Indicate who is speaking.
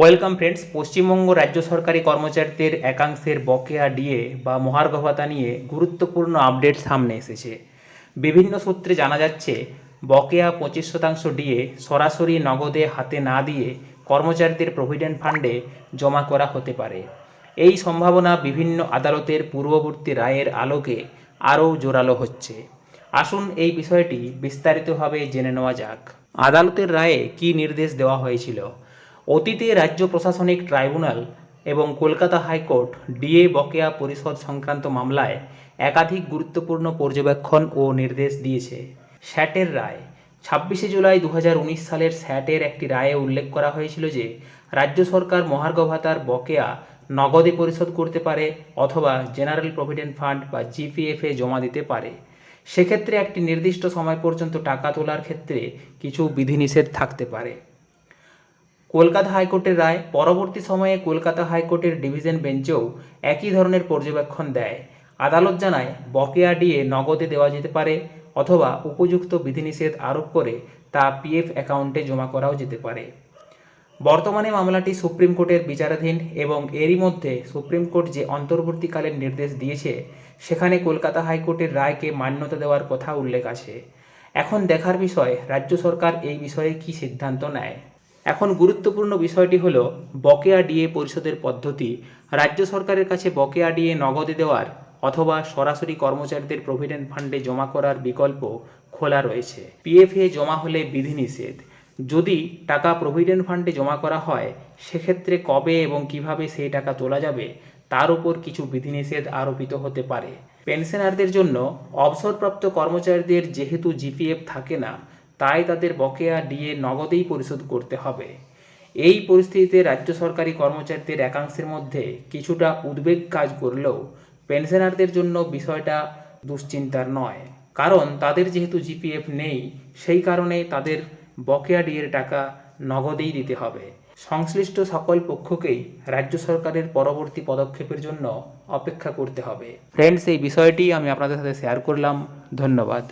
Speaker 1: Welcome friends Paschimbanga রাজ্য সরকারি কর্মচারীদের একাংশের বকেয়া ডিএ বা মহার্ঘ ভাতা নিয়ে গুরুত্বপূর্ণ আপডেট সামনে এসেছে। বিভিন্ন সূত্রে জানা যাচ্ছে, বকেয়া পঁচিশ শতাংশ ডিএ সরাসরি নগদে হাতে না দিয়ে কর্মচারীদের প্রভিডেন্ট ফান্ডে জমা করা হতে পারে। এই সম্ভাবনা বিভিন্ন আদালতের পূর্ববর্তী রায়ের আলোকে আরও জোরালো হচ্ছে। আসুন এই বিষয়টি বিস্তারিতভাবে জেনে নেওয়া যাক। আদালতের রায়ে কী নির্দেশ দেওয়া হয়েছিল? অতীতে রাজ্য প্রশাসনিক ট্রাইব্যুনাল এবং কলকাতা হাইকোর্ট ডিএ বকেয়া পরিষদ সংক্রান্ত মামলায় একাধিক গুরুত্বপূর্ণ পর্যবেক্ষণ ও নির্দেশ দিয়েছে। স্যাটের রায়। ছাব্বিশে জুলাই দু হাজার উনিশ সালের স্যাটের একটি রায়ে উল্লেখ করা হয়েছিল যে, রাজ্য সরকার মহার্ঘ ভাতার বকেয়া নগদে পরিশোধ করতে পারে অথবা জেনারেল প্রভিডেন্ট ফান্ড বা জিপিএফে জমা দিতে পারে। সেক্ষেত্রে একটি নির্দিষ্ট সময় পর্যন্ত টাকা তোলার ক্ষেত্রে কিছু বিধিনিষেধ থাকতে পারে। কলকাতা হাইকোর্টের রায় পরবর্তী সময়ে কলকাতা হাইকোর্টের ডিভিশন বেঞ্চেও একই ধরনের পর্যবেক্ষণ দেয়। আদালত জানায়, বকেয়া ডিএ নগদে দেওয়া যেতে পারে অথবা উপযুক্ত বিধিনিষেধ আরোপ করে তা পিএফ অ্যাকাউন্টে জমা করাও যেতে পারে। বর্তমানে মামলাটি সুপ্রিম কোর্টের বিচারাধীন এবং এরই মধ্যে সুপ্রিম কোর্ট যে অন্তর্বর্তীকালীন নির্দেশ দিয়েছে, সেখানে কলকাতা হাইকোর্টের রায়কে মান্যতা দেওয়ার কথা উল্লেখ আছে। এখন দেখার বিষয়, রাজ্য সরকার এই বিষয়ে কী সিদ্ধান্ত নেয়? এখন গুরুত্বপূর্ণ বিষয়টি হল বকেয়া ডিএ পরিশোধের পদ্ধতি। রাজ্য সরকারের কাছে বকেয়া ডিএ নগদে দেওয়ার অথবা সরাসরি কর্মচারীদের প্রভিডেন্ট ফান্ডে জমা করার বিকল্প খোলা রয়েছে। পিএফএ জমা হলে বিধিনিষেধ। যদি টাকা প্রভিডেন্ট ফান্ডে জমা করা হয়, সেক্ষেত্রে কবে এবং কীভাবে সেই টাকা তোলা যাবে, তার উপর কিছু বিধিনিষেধ আরোপিত হতে পারে। পেনশনারদের জন্য অবসরপ্রাপ্ত কর্মচারীদের যেহেতু জিপিএফ থাকে না তাই তাদের বকেয়া ডিএ নগদেই পরিশোধ করতে হবে। এই পরিস্থিতিতে রাজ্য সরকারি কর্মচারীদের একাংশের মধ্যে কিছুটা উদ্বেগ কাজ করলেও পেনশনারদের জন্য বিষয়টা দুশ্চিন্তার নয়। কারণ তাদের যেহেতু জিপিএফ নেই, সেই কারণে তাদের বকেয়া ডিএর টাকা নগদেই দিতে হবে। সংশ্লিষ্ট সকল পক্ষকেই রাজ্য সরকারের পরবর্তী পদক্ষেপের জন্য অপেক্ষা করতে হবে। ফ্রেন্ডস, এই বিষয়টি আমি আপনাদের সাথে শেয়ার করলাম। ধন্যবাদ।